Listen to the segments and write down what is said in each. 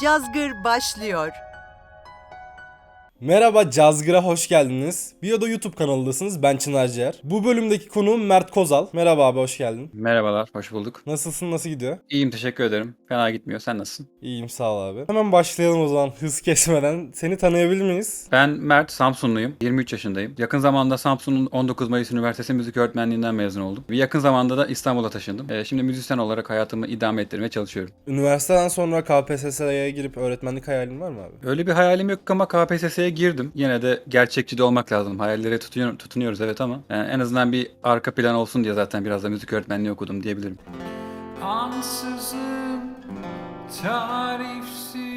Cazgır başlıyor. Merhaba Cazgır'a hoş geldiniz. Biyoda YouTube kanalındasınız. Ben Çınar Ciğer. Bu bölümdeki konuğum Mert Kozal. Merhaba abi hoş geldin. Merhabalar, hoş bulduk. Nasılsın, nasıl gidiyor? İyiyim, teşekkür ederim. Fena gitmiyor, sen nasılsın? İyiyim sağ ol abi. Hemen başlayalım o zaman hız kesmeden. Seni tanıyabilir miyiz? Ben Mert, Samsunluyum. 23 yaşındayım. Yakın zamanda Samsun'un 19 Mayıs Üniversitesi Müzik Öğretmenliğinden mezun oldum. Ve yakın zamanda da İstanbul'a taşındım. Ee, şimdi müzisyen olarak hayatımı idame ettirmeye çalışıyorum. Üniversiteden sonra KPSS'ye girip öğretmenlik hayalin var mı abi? Öyle bir hayalim yok ama KPSS'ye girdim. Yine de gerçekçi de olmak lazım. Hayallere tutuyor, tutunuyoruz evet ama yani en azından bir arka plan olsun diye zaten biraz da müzik öğretmenliği okudum diyebilirim. Ansızın tarifsiz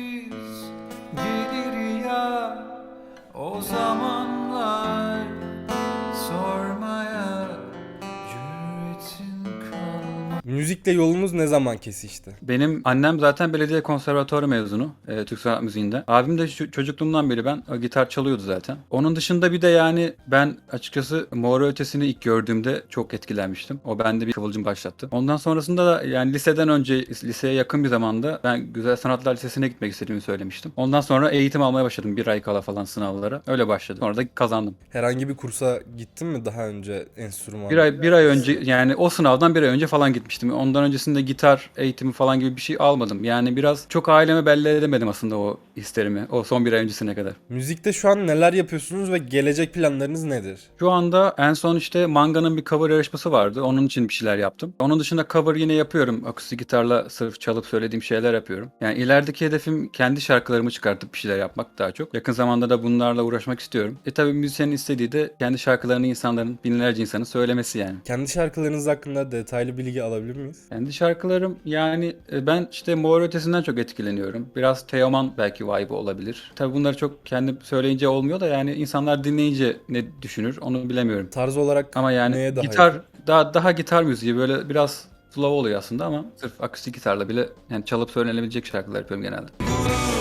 Müzikle yolumuz ne zaman kesişti? Benim annem zaten belediye konservatuarı mezunu e, Türk sanat müziğinde. Abim de çocukluğumdan beri ben e, gitar çalıyordu zaten. Onun dışında bir de yani ben açıkçası Mor Ötesi'ni ilk gördüğümde çok etkilenmiştim. O bende bir kıvılcım başlattı. Ondan sonrasında da yani liseden önce liseye yakın bir zamanda ben Güzel Sanatlar Lisesi'ne gitmek istediğimi söylemiştim. Ondan sonra eğitim almaya başladım bir ay kala falan sınavlara. Öyle başladı. Sonra da kazandım. Herhangi bir kursa gittin mi daha önce enstrüman? Bir ay bir ay önce yani o sınavdan bir ay önce falan gitmiştim. Ondan öncesinde gitar eğitimi falan gibi bir şey almadım. Yani biraz çok aileme belli edemedim aslında o hislerimi. O son bir ay öncesine kadar. Müzikte şu an neler yapıyorsunuz ve gelecek planlarınız nedir? Şu anda en son işte Manga'nın bir cover yarışması vardı. Onun için bir şeyler yaptım. Onun dışında cover yine yapıyorum. Akustik gitarla sırf çalıp söylediğim şeyler yapıyorum. Yani ilerideki hedefim kendi şarkılarımı çıkartıp bir şeyler yapmak daha çok. Yakın zamanda da bunlarla uğraşmak istiyorum. E tabi müzisyenin istediği de kendi şarkılarını insanların, binlerce insanın söylemesi yani. Kendi şarkılarınız hakkında detaylı bilgi alabilir miyiz? Kendi şarkılarım yani e, ben işte Mor Ötesi'nden çok etkileniyorum. Biraz Teoman belki vibe olabilir. Tabi bunları çok kendim söyleyince olmuyor da yani insanlar dinleyince ne düşünür onu bilemiyorum. Tarz olarak Ama yani neye daha gitar yakın? daha daha gitar müziği böyle biraz slow oluyor aslında ama sırf akustik gitarla bile yani çalıp söylenebilecek şarkılar yapıyorum genelde.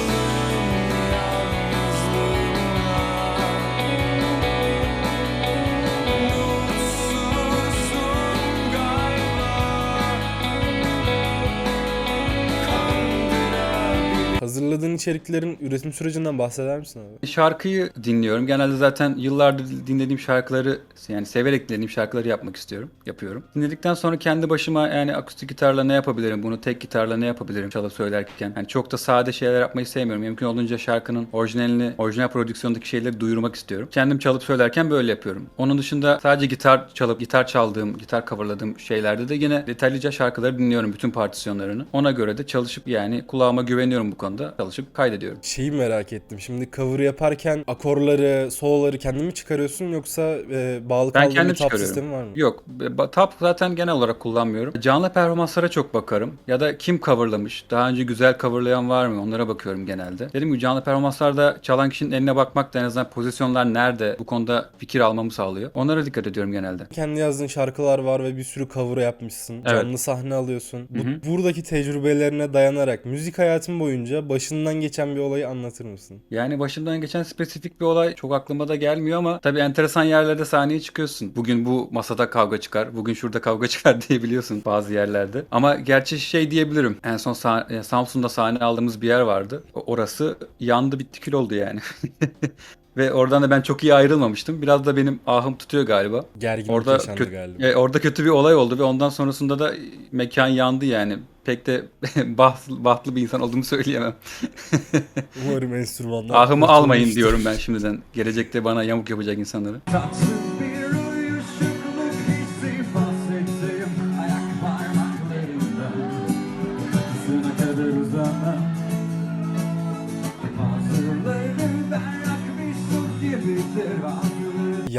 Hazırladığın içeriklerin üretim sürecinden bahseder misin abi? Şarkıyı dinliyorum. Genelde zaten yıllardır dinlediğim şarkıları yani severek dinlediğim şarkıları yapmak istiyorum. Yapıyorum. Dinledikten sonra kendi başıma yani akustik gitarla ne yapabilirim? Bunu tek gitarla ne yapabilirim çalıp söylerken? Yani çok da sade şeyler yapmayı sevmiyorum. Mümkün olduğunca şarkının orijinalini, orijinal prodüksiyondaki şeyleri duyurmak istiyorum. Kendim çalıp söylerken böyle yapıyorum. Onun dışında sadece gitar çalıp gitar çaldığım, gitar coverladığım şeylerde de yine detaylıca şarkıları dinliyorum bütün partisyonlarını. Ona göre de çalışıp yani kulağıma güveniyorum bu konuda. Çalışıp kaydediyorum. Şeyi merak ettim. Şimdi cover yaparken akorları, soloları kendin mi çıkarıyorsun yoksa e, bağlı Ben kaldığın bir tab sistemi var mı? Yok. ba- Tap zaten genel olarak kullanmıyorum. Canlı performanslara çok bakarım. Ya da kim coverlamış? Daha önce güzel coverlayan var mı? Onlara bakıyorum genelde. Dediğim gibi canlı performanslarda çalan kişinin eline bakmak da en azından pozisyonlar nerede? Bu konuda fikir almamı sağlıyor. Onlara dikkat ediyorum genelde. Kendi yazdığın şarkılar var ve bir sürü cover yapmışsın. Evet. Canlı sahne alıyorsun. Bu, Hı hı. buradaki tecrübelerine dayanarak müzik hayatın boyunca başından geçen bir olayı anlatır mısın? Yani başımdan geçen spesifik bir olay çok aklıma da gelmiyor ama tabii enteresan yerlerde sahneye çıkıyorsun. Bugün bu masada kavga çıkar, bugün şurada kavga çıkar diyebiliyorsun bazı yerlerde. Ama gerçi şey diyebilirim. En son sah- e, Samsun'da sahne aldığımız bir yer vardı. Orası yandı bitti kül oldu yani. Ve oradan da ben çok iyi ayrılmamıştım. Biraz da benim ahım tutuyor galiba. Gerginlik Orada yaşandı kötü, galiba. e, orada kötü bir olay oldu ve ondan sonrasında da mekan yandı yani. Pek de bahtlı, bahtlı bir insan olduğumu söyleyemem. Umarım enstrümanlar Ahımı almayın diyorum ben şimdiden. Gelecekte bana yamuk yapacak insanları. Tatlı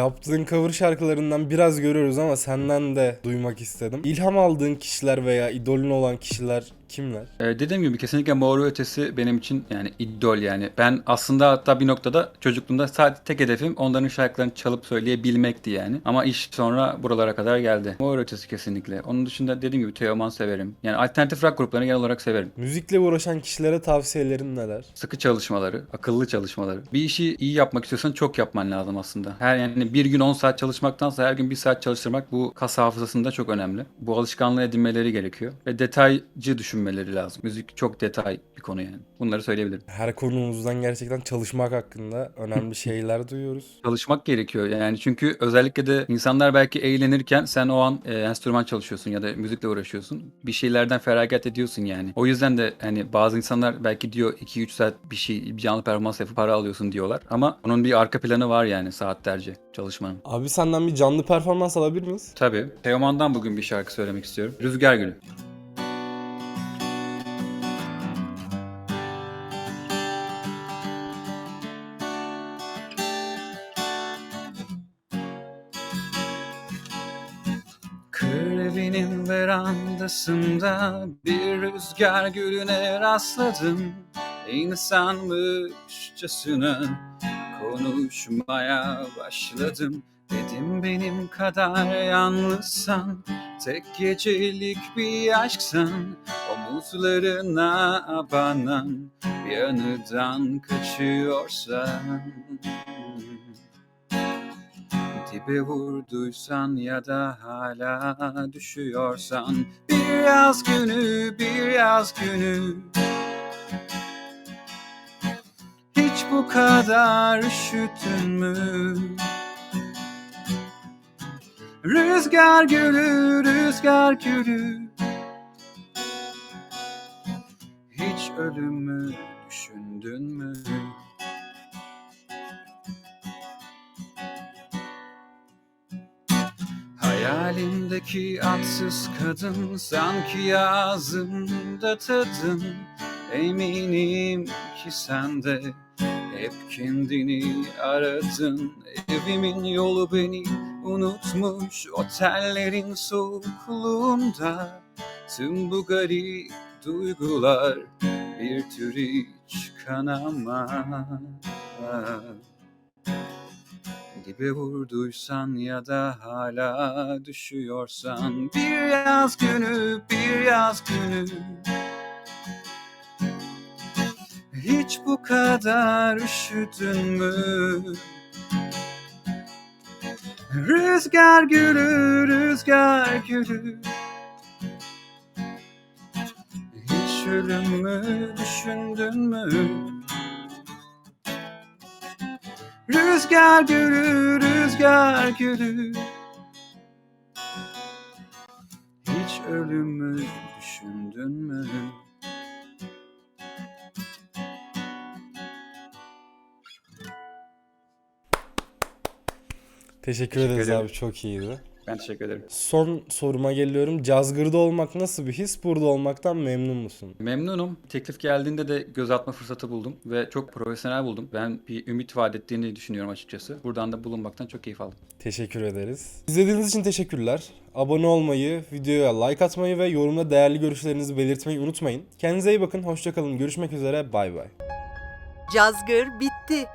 Yaptığın cover şarkılarından biraz görüyoruz ama senden de duymak istedim. İlham aldığın kişiler veya idolün olan kişiler kimler? Ee, dediğim gibi kesinlikle Mor ve Ötesi benim için yani idol yani. Ben aslında hatta bir noktada çocukluğumda sadece tek hedefim onların şarkılarını çalıp söyleyebilmekti yani. Ama iş sonra buralara kadar geldi. Mor ve Ötesi kesinlikle. Onun dışında dediğim gibi Teoman severim. Yani alternatif rock gruplarını genel olarak severim. Müzikle uğraşan kişilere tavsiyelerin neler? Sıkı çalışmaları, akıllı çalışmaları. Bir işi iyi yapmak istiyorsan çok yapman lazım aslında. Her yani Yani bir gün 10 saat çalışmaktansa her gün 1 saat çalıştırmak bu kas hafızasında çok önemli. Bu alışkanlığı edinmeleri gerekiyor. Ve detaycı düşünmeleri lazım. Müzik çok detay bir konu yani. Bunları söyleyebilirim. Her konumuzdan gerçekten çalışmak hakkında önemli şeyler duyuyoruz. Çalışmak gerekiyor yani çünkü özellikle de insanlar belki eğlenirken sen o an e, enstrüman çalışıyorsun ya da müzikle uğraşıyorsun. Bir şeylerden feragat ediyorsun yani. O yüzden de hani bazı insanlar belki diyor 2-3 saat bir şey bir canlı performans yapıp para alıyorsun diyorlar. Ama onun bir arka planı var yani saatlerce çalışmanın. Abi senden bir canlı performans alabilir miyiz? Tabii. Teoman'dan bugün bir şarkı söylemek istiyorum. Rüzgar Gülü. Evinin verandasında bir rüzgar gülüne rastladım. İnsanmışçasına konuşmaya başladım. Dedim benim kadar yalnızsan, tek gecelik bir aşksan, omuzlarına abanan bir anıdan kaçıyorsan. Dibe vurduysan ya da hala düşüyorsan Bir yaz günü, bir yaz günü bu kadar üşütün mü? Rüzgar gülü, rüzgar gülü Hiç ölümü düşündün mü? Hayalimdeki atsız kadın sanki ağzımda tadın Eminim ki sen de hep kendini aradın Evimin yolu beni unutmuş otellerin soğukluğunda. Tüm bu garip duygular bir tür hiç kanamaz. Dibe vurduysan ya da hala düşüyorsan Bir yaz günü, bir yaz günü Hiç bu kadar üşüdün mü? Rüzgar gülü, rüzgar gülü Hiç ölümü düşündün mü? Rüzgar gülü, rüzgar gülü Hiç ölümü düşündün mü? Teşekkür, Teşekkür ederiz ederim. abi çok iyiydi. Ben teşekkür ederim. Son soruma geliyorum. Cazgır'da olmak nasıl bir his? Burada olmaktan memnun musun? Memnunum. Teklif geldiğinde de göz atma fırsatı buldum ve çok profesyonel buldum. Ben bir ümit vaat ettiğini düşünüyorum açıkçası. Buradan da bulunmaktan çok keyif aldım. Teşekkür ederiz. İzlediğiniz için teşekkürler. Abone olmayı, videoya like atmayı ve yorumda değerli görüşlerinizi belirtmeyi unutmayın. Kendinize iyi bakın. Hoşçakalın. Görüşmek üzere. Bay bay. Cazgır bitti.